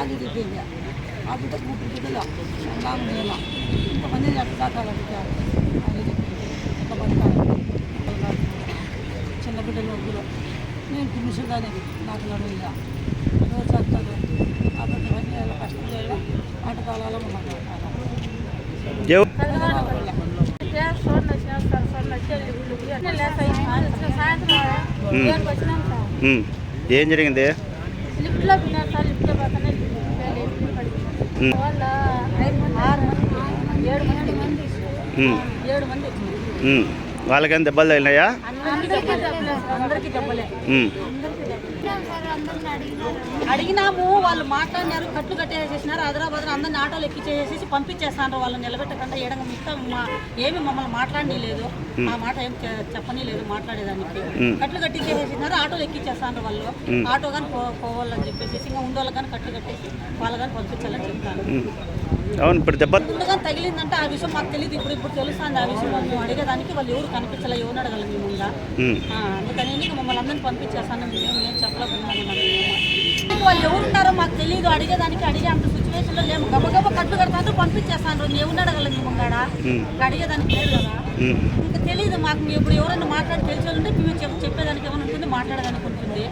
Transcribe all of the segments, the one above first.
అది తిప్పింది ఆ బిడ్డ ముగ్గురు బిడ్డలు నాకు నేను ఇంతమంది ఎట్లా దాకాలి అడిగారు అది చెప్పింది ఇంతమంది కాదు చిన్న బిడ్డలు ముగ్గురు నేను పిలిచిందని నాకు నడుగా రోజు వస్తాను ఆ బిడ్డ పని చేయాలి కష్టం చేయాలి ఆటకాలలో ఉన్నాను ఎవ- ఉమ్. ఏం జరిగింది లిఫ్ట్లో పిన్నారు సార్ లిఫ్ట్లో పక్కనే ఉమ్. వాళ్ళ ఐదు మంది ఆరు మంది ఏడు మంది ఉమ్. ఏడు మంది వచ్చింది ఉమ్. వాళ్ళకేం దెబ్బలు తగిలినాయా అందరికీ దెబ్బలే అందరికీ. అడిగినాము వాళ్ళు మాట్లాడినారు కట్లు కట్టేసేసినారు హైదరాబాద్ అందరిని ఆటోలు ఎక్కిచ్చేసేసి పంపించేస్తాను వాళ్ళు నిలబెట్టకుండా ఏడంగా మిగతా మా ఏమి మమ్మల్ని మాట్లాడని లేదు ఆ మాట ఏం చెప్పని లేదు మాట్లాడేదానికి. కట్లు కట్టించేసేసినారు ఆటోలు ఎక్కిచ్చేస్తాను వాళ్ళు. ఆటో కానీ పోవాలని చెప్పేసి ఇంకా ఉండోళ్ళకి కానీ కట్లు కట్టేసి వాళ్ళు కానీ పంపించాలని చెప్తాను. అవును ఇప్పుడు దెబ్బ ముందుగా తగిలిందంటే ఆ విషయం మాకు తెలియదు ఇప్పుడు ఇప్పుడు తెలుస్తుంది ఆ విషయం. మేము అడిగేదానికి వాళ్ళు ఎవరు కనిపించలే ఎవరు అడగలం మేము. అందుకని మమ్మల్ని అందరిని పంపించేస్తాను మేము ఏం చెప్పలేకుండా తెలియదు అడిగేదానికి అడిగే అంత సిచ్యువేషన్లో లేము. గబగబ కట్టు కడతాను పంపించేస్తాను ఎవరు అడగల మేము కాడ? ఉమ్. అడిగేదానికి లేదు కదా. ఇంకా తెలియదు మాకు. ఇప్పుడు ఎవరైనా మాట్లాడి తెలిసి ఉంటే మేము చెప్ చెప్పేదానికి ఏమైనా ఉంటుంది మాట్లాడేదానికి ఉంటుంది.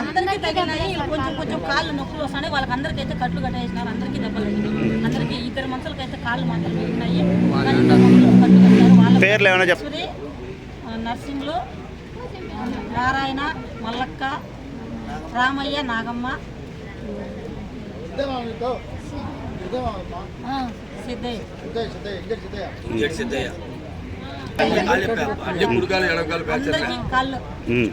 అందరికీ తగిలినాయి. కొంచెం కొంచెం కాళ్ళు నొప్పులు వస్తున్నాయి వాళ్ళకి అందరికీ అయితే కట్లు కట్టేసినారు. అందరికీ దెబ్బలు అందరికీ ఇద్దరు మనుషులకి అయితే కాళ్ళు మాత్రం తగిలినాయి. కానీ ఇద్దరు మనుషులకు కట్లు కట్టారు వాళ్ళ పేర్లు ఏమైనా నర్సింగ్లు నారాయణ మల్లక్క రామయ్య నాగమ్మ. ఆ, సిద్ధయ్య. కాళ్ళు. ఉమ్.